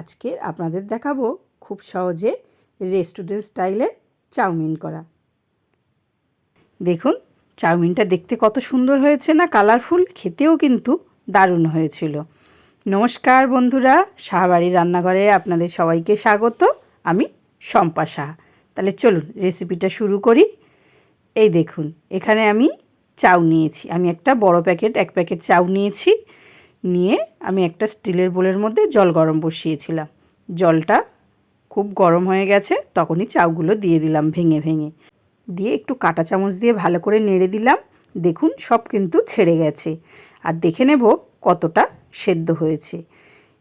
আজকে আপনাদের দেখাবো খুব সহজে রেস্টুরেন্ট স্টাইলের চাউমিন করা। দেখুন, চাউমিনটা দেখতে কত সুন্দর হয়েছে না কালারফুল, খেতেও কিন্তু দারুণ হয়েছিল। নমস্কার বন্ধুরা শাহবাড়ি রান্নাঘরে আপনাদের সবাইকে স্বাগত। আমি শম্পা সাহা তাহলে চলুন রেসিপিটা শুরু করি। এই দেখুন, এখানে আমি চাউ নিয়েছি। আমি একটা বড় প্যাকেট, এক প্যাকেট চাউ নিয়েছি। নিয়ে আমি একটা স্টিলের বোলের মধ্যে জল গরম বসিয়েছিলাম। জলটা খুব গরম হয়ে গেছে, তখনই চাউগুলো দিয়ে দিলাম ভেঙে ভেঙে। দিয়ে একটু কাঁটা চামচ দিয়ে ভালো করে নেড়ে দিলাম। দেখুন, সব কিন্তু ছেড়ে গেছে। আর দেখে নেব কতটা সেদ্ধ হয়েছে।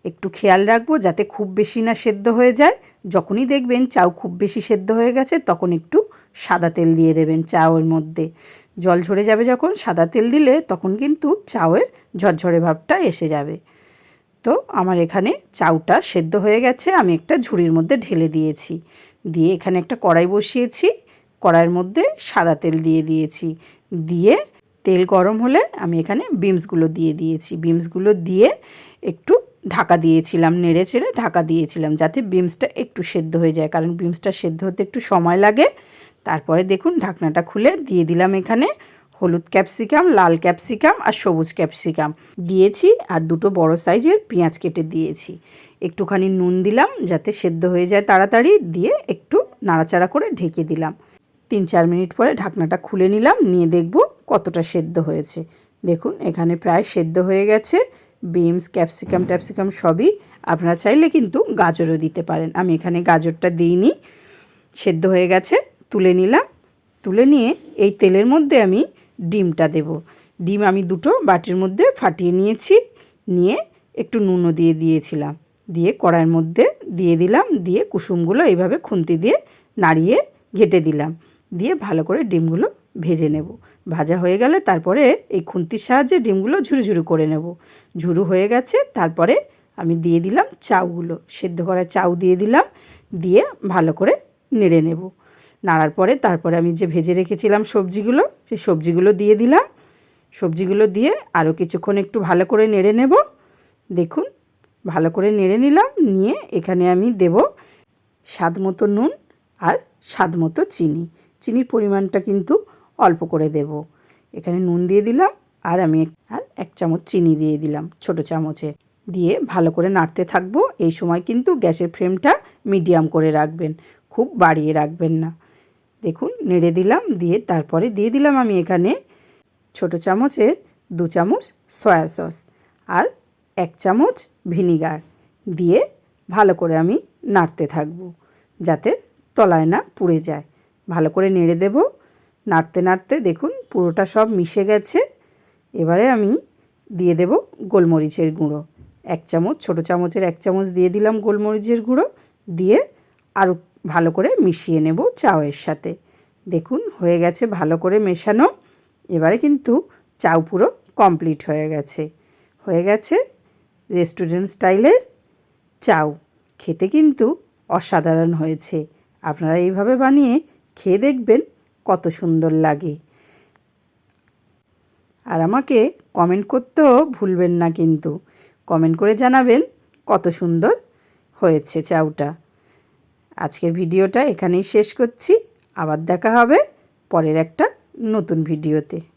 একটু খেয়াল রাখব যাতে খুব বেশি না সেদ্ধ হয়ে যায়। যখনই দেখবেন চাউ খুব বেশি সেদ্ধ হয়ে গেছে, তখন একটু সাদা তেল দিয়ে দেবেন চাউয়ের মধ্যে। জল ঝরে যাবে যখন, সাদা তেল দিলে তখন কিন্তু চাউয়ের ঝরঝরে ভাবটা এসে যাবে। তো আমার এখানে চাউটা সেদ্ধ হয়ে গেছে, আমি একটা ঝুড়ির মধ্যে ঢেলে দিয়েছি। দিয়ে এখানে একটা কড়াই বসিয়েছি, কড়াইয়ের মধ্যে সাদা তেল দিয়ে দিয়েছি। দিয়ে তেল গরম হলে আমি এখানে বিমসগুলো দিয়ে দিয়েছি। বিমসগুলো দিয়ে একটু ঢাকা দিয়েছিলাম, নেড়ে চেড়ে ঢাকা দিয়েছিলাম, যাতে বিমসটা একটু সেদ্ধ হয়ে যায়। কারণ বিমসটা সেদ্ধ হতে একটু সময় লাগে। তারপরে দেখুন ঢাকনাটা খুলে দিয়ে দিলাম এখানে হলুদ ক্যাপসিকাম, লাল ক্যাপসিকাম আর সবুজ ক্যাপসিকাম। দিয়েছি আর দুটো বড় সাইজের পেঁয়াজ কেটে দিয়েছি। একটুখানি নুন দিলাম যাতে সেদ্ধ হয়ে যায় তাড়াতাড়ি, দিয়ে একটু নাড়াচাড়া করে ঢেকে দিলাম। তিন চার মিনিট পরে ঢাকনাটা খুলে নিলাম, নিয়ে দেখব কতটা সেদ্ধ হয়েছে। দেখুন এখানে প্রায় সেদ্ধ হয়ে গেছে। বিমস ক্যাপসিকাম, ট্যাপসিকাম সবই আপনারা চাইলে কিন্তু গাজরও দিতে পারেন। আমি এখানে গাজরটা দিইনি, সেদ্ধ হয়ে গেছে। তুলে নিলাম। তুলে নিয়ে এই তেলের মধ্যে আমি ডিমটা দেব। ডিম আমি দুটো বাটির মধ্যে ফাটিয়ে নিয়েছি। নিয়ে একটু নুনও দিয়ে দিয়েছিলাম। দিয়ে কড়াইয়ের মধ্যে দিয়ে দিলাম। দিয়ে কুসুমগুলো এইভাবে খুন্তি দিয়ে নাড়িয়ে ঘেটে দিলাম। দিয়ে ভালো করে ডিমগুলো ভেজে নেব। ভাজা হয়ে গেলে তারপরে এই খুন্তির সাহায্যে ডিমগুলো ঝুরু ঝুরু করে নেব। ঝুরু হয়ে গেছে। তারপরে আমি দিয়ে দিলাম চাউগুলো। সেদ্ধ করা চাউ দিয়ে দিলাম। দিয়ে ভালো করে নেড়ে নেব। নাড়ার পরে তারপরে আমি যে ভেজে রেখেছিলাম সবজিগুলো, সেই সবজিগুলো দিয়ে দিলাম। সবজিগুলো দিয়ে আরও কিছুক্ষণ একটু ভালো করে নেড়ে নেব। দেখুন, ভালো করে নেড়ে নিলাম, নিয়ে এখানে আমি দেব স্বাদ মতো নুন আর স্বাদ মতো চিনি। চিনির পরিমাণটা কিন্তু অল্প করে দেব। এখানে নুন দিয়ে দিলাম আর আমি আর এক চামচ চিনি দিয়ে দিলাম ছোট চামচের দিয়ে ভালো করে নাড়তে থাকব। এই সময় কিন্তু গ্যাসের ফ্লেমটা মিডিয়াম করে রাখবেন, খুব বাড়িয়ে রাখবেন না। দেখুন, নেড়ে দিলাম, দিয়ে তারপরে দিয়ে দিলাম আমি এখানে ছোট চামচের দু চামচ সয়া সস আর এক চামচ ভিনিগার দিয়ে ভালো করে আমি নাড়তে থাকব যাতে তলায় না পুড়ে যায়। ভালো করে নেড়ে দেব। নাড়তে নাড়তে দেখুন, পুরোটা সব মিশে গেছে। এবারে আমি দিয়ে দেব গোলমরিচের গুঁড়ো। এক চামচ, ছোট চামচের এক চামচ দিয়ে দিলাম গোলমরিচের গুঁড়ো। দিয়ে আরও ভালো করে মিশিয়ে নেব চাউয়ের সাথে। দেখুন, হয়ে গেছে ভালো করে মেশানো। এবারে কিন্তু চাউ পুরো কমপ্লিট হয়ে গেছে। হয়ে গেছে রেস্টুরেন্ট স্টাইলের চাউ। খেতে কিন্তু অসাধারণ হয়েছে। আপনারা এইভাবে বানিয়ে খেয়ে দেখবেন কত সুন্দর লাগে। আর আমাকে কমেন্ট করতেও ভুলবেন না কিন্তু। কমেন্ট করে জানাবেন কত সুন্দর হয়েছে চাউটা। আজকের ভিডিওটা এখানেই শেষ করছি। আবার দেখা হবে পরের একটা নতুন ভিডিওতে।